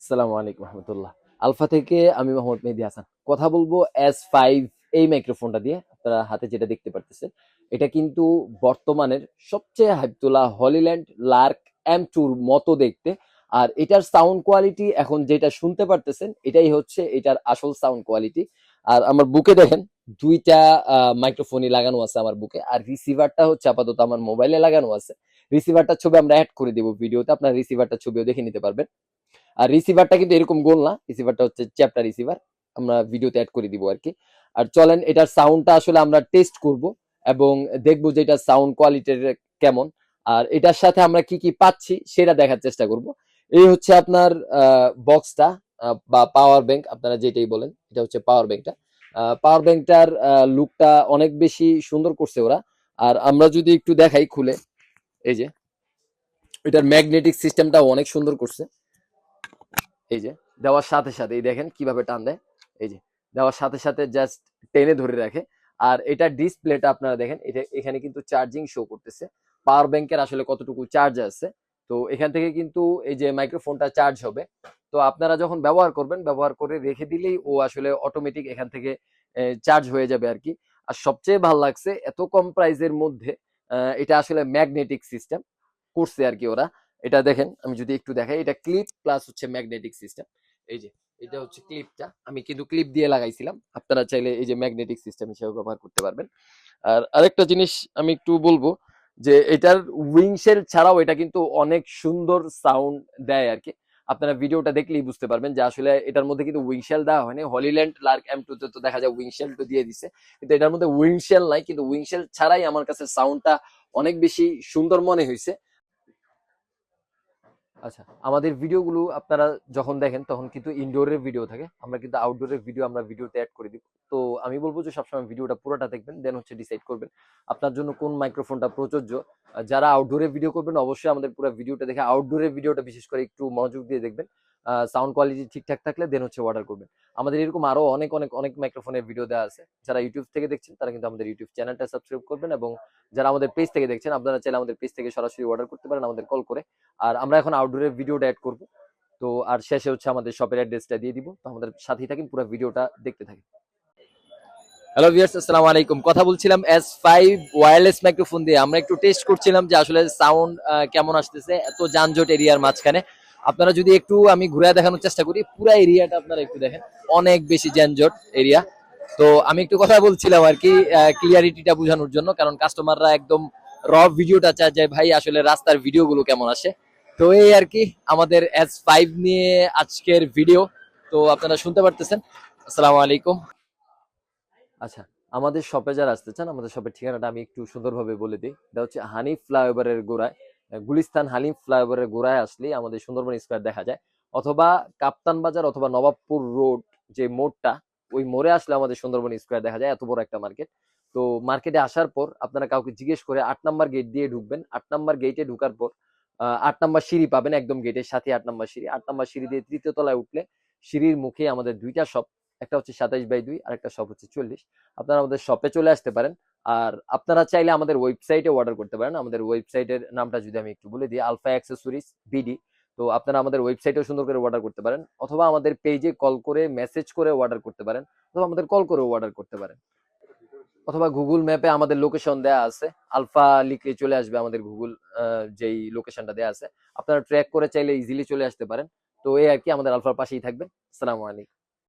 আসসালামু আলাইকুম রহমতুল্লাহ। আলফা থেকে আমি মোহাম্মদ মেহেদি হাসান। কথা বলব এস ফাইভ এই মাইক্রোফোনটা দিয়ে, আপনারা হাতে যেটা দেখতে পারতেছেন। এটা কিন্তু বর্তমানের সবচেয়ে হাইপতোলা হলিল্যান্ড লার্ক এম টুর মতো দেখতে। আর এটার সাউন্ড কোয়ালিটি এখন যেটা শুনতে পারতেছেন, এটাই হচ্ছে এটার আসল সাউন্ড কোয়ালিটি আর আমার বুকে দেখেন, দুইটা মাইক্রোফোনই লাগানো আছে আমার বুকে। আর রিসিভারটা হচ্ছে আপাতত আমার মোবাইলে লাগানো আছে। রিসিভারটার ছবি আমরা অ্যাড করে দেবো ভিডিওতে, আপনার রিসিভারটার ছবিও দেখে নিতে পারবেন। আর রিসিভারটা কিন্তু এরকম গোল না। রিসিভারটা হচ্ছে চ্যাপ্টার রিসিভার আমরা ভিডিওতে অ্যাড করে দিব আর কি। আর চলেন, এটার সাউন্ডটা আসলে আমরা টেস্ট করব এবং দেখব যে এটার সাউন্ড কোয়ালিটির কেমন। আর এটার সাথে আমরা কি কি পাচ্ছি সেটা দেখার চেষ্টা করব। এই হচ্ছে আপনার বক্সটা বা পাওয়ার ব্যাংক আপনারা যেটাই বলেন, এটা হচ্ছে পাওয়ার ব্যাংকটা পাওয়ার ব্যাংকটার লুকটা অনেক বেশি সুন্দর করছে ওরা। আর আমরা যদি একটু দেখাই খুলে, এই যে, এটার ম্যাগনেটিক সিস্টেমটা অনেক সুন্দর করছে। এই যে, দেওয়ার সাথে সাথে, এই দেখেন কীভাবে টান দেয়। এই যে, দেওয়ার সাথে সাথে জাস্ট টেনে ধরে রাখে। আর এটা ডিসপ্লেটা আপনারা দেখেন, এটা এখানে কিন্তু চার্জিং শো করতেছে। পাওয়ার ব্যাংকের আসলে কতটুকু চার্জ আছে? তো এখান থেকে কিন্তু এই যে মাইক্রোফোনটা চার্জ হবে। তো আপনারা যখন ব্যবহার করবেন, ব্যবহার করে রেখে দিলেই ও আসলে অটোমেটিক এখান থেকে চার্জ হয়ে যাবে আর কি। আর সবচেয়ে ভালো লাগছে, এত কম প্রাইসের মধ্যে এটা আসলে ম্যাগনেটিক সিস্টেম করছে আর কি ওরা। এটা দেখেন, আমি যদি একটু দেখাই, এটা ক্লিপ প্লাস হচ্ছে ম্যাগনেটিক সিস্টেম এই যে, এটা হচ্ছে ক্লিপটা আমি কিন্তু ক্লিপ দিয়ে লাগাইছিলাম। আপনারা চাইলে এই যে ম্যাগনেটিক সিস্টেম হিসেবে ব্যবহার করতে পারবেন। আর আরেকটা জিনিস আমি একটু বলব যে, এটার উইংশেল ছাড়াও এটা কিন্তু অনেক সুন্দর সাউন্ড দেয় আর কি আপনারা ভিডিওটা দেখলেই বুঝতে পারবেন যে, আসলে এটার মধ্যে কিন্তু উইংশেল দেওয়া হয়নি। হলিল্যান্ড লার্ক এম টু তে তো দেখা যায় উইংশেল তো দিয়ে দিছে। কিন্তু এটার মধ্যে উইংশেল নাই। কিন্তু উইংশেল ছাড়াই আমার কাছে সাউন্ডটা অনেক বেশি সুন্দর মনে হয়েছে আচ্ছা আমাদের ভিডিওগুলো আপনারা যখন দেখেন তখন কিন্তু ইনডোরের ভিডিও থাকে। আমরা কিন্তু আউটডোরের ভিডিও আমরা ভিডিওতে অ্যাড করে দিব। তো আমি বলব যে সবসময় ভিডিওটা পুরোটা দেখবেন দেন হচ্ছে ডিসাইড করবেন আপনার জন্য কোন মাইক্রোফোনটা প্রযোজ্য। যারা আউটডোরে ভিডিও করবেন, অবশ্যই আমাদের পুরো ভিডিওটা দেখে আউটডোরের ভিডিওটা বিশেষ করে একটু মনোযোগ দিয়ে দেখবেন। সাউন্ড কোয়ালিটি ঠিকঠাক থাকলে দেন হচ্ছে অর্ডার করবেন। আমাদের এরকম আরও অনেক অনেক অনেক মাইক্রোফোনের ভিডিও দেওয়া আছে। যারা ইউটিউব থেকে দেখছেন, তারা কিন্তু আমাদের ইউটিউব চ্যানেলটা সাবস্ক্রাইব করবেন এবং যারা আমাদের পেজ থেকে দেখছেন, আপনারা চাইলে আমাদের পেজ থেকে সরাসরি অর্ডার করতে পারেন, আমাদের কল করে। আর আমরা এখন আউটডোরের ভিডিওটা অ্যাড করব। তো আর শেষে হচ্ছে আমাদের শপের অ্যাড্রেসটা দিয়ে দিব। তো আমাদের সাথেই থাকেন, পুরো ভিডিওটা দেখতে থাকেন। হ্যালো ভিউয়ার্স আসসালামু আলাইকুম। কথা বলছিলাম এস ফাইভ ওয়্যারলেস মাইক্রোফোন দিয়ে। আমরা একটু টেস্ট করছিলাম যে আসলে সাউন্ড কেমন আসতেছে, এত যানজট এরিয়ার মাঝখানে। আপনারা যদি একটু আমি ঘুরে দেখানোর চেষ্টা করি, পুরো এরিয়াটা আপনারা একটু দেখেন। অনেক বেশি যানজট এরিয়া। তো আমি একটু কথা বলছিলাম আর কি ক্লিয়ারিটিটা বোঝানোর জন্য, কারণ কাস্টমাররা একদম র ভিডিওটা চায় যে, ভাই, আসলে রাস্তার ভিডিওগুলো কেমন আসে? তো এই আর কি, আমাদের এস ফাইভ নিয়ে আজকের ভিডিও তো আপনারা শুনতে পারতেছেন। আসসালামু আলাইকুম। আচ্ছা আমাদের শপে যারা আসতে চান, আমাদের শপের ঠিকানাটা আমি একটু সুন্দরভাবে বলে দিই। এটা হচ্ছে হানিফ ফ্লাইওভারের গোড়ায়। গুলিস্তান হানিফ ফ্লাইওভারের গোড়ায় আসলেই আমাদের সুন্দরবন স্কোয়ার দেখা যায়। অথবা কাপ্তান বাজার অথবা নবাবপুর রোড যে মোড়টা, ওই মোড়ে আসলে আমাদের সুন্দরবন স্কোয়ার দেখা যায়, এত বড় একটা মার্কেট। তো মার্কেটে আসার পর আপনারা কাউকে জিজ্ঞেস করে আট নাম্বার গেট দিয়ে ঢুকবেন। আট নাম্বার গেটে ঢুকার পর আট নাম্বার সিঁড়ি পাবেন একদম গেটের সাথে আট নাম্বার সিঁড়ি। আট নাম্বার সিঁড়ি দিয়ে তৃতীয় তলায় উঠলে সিঁড়ির মুখে আমাদের দুইটা শপ একটা হচ্ছে সাতাইশ বাই দুই আর একটা শপ হচ্ছে চল্লিশ। আপনারা আমাদের শপে চলে আসতে পারেন। আর আপনারা চাইলে আমাদের ওয়েবসাইটে অর্ডার করতে পারেন। আমাদের ওয়েবসাইটের নামটা যদি আমি একটু বলে দিই আলফা অ্যাক্সেসরিজ বিডি তো আপনারা আমাদের ওয়েবসাইটেও সুন্দর করে অর্ডার করতে পারেন অথবা আমাদের পেজে কল করে মেসেজ করে অর্ডার করতে পারেন অথবা আমাদের কল করেও অর্ডার করতে পারেন। অথবা গুগল ম্যাপে আমাদের লোকেশন দেয়া আছে। আলফা লিখলে চলে আসবে আমাদের গুগল যেই লোকেশনটা দেয়া আছে। আপনারা ট্র্যাক করে চাইলে ইজিলি চলে আসতে পারেন। তো এই আর কি আমাদের আলফার পাশেই থাকবেন আসসালামু আলাইকুম।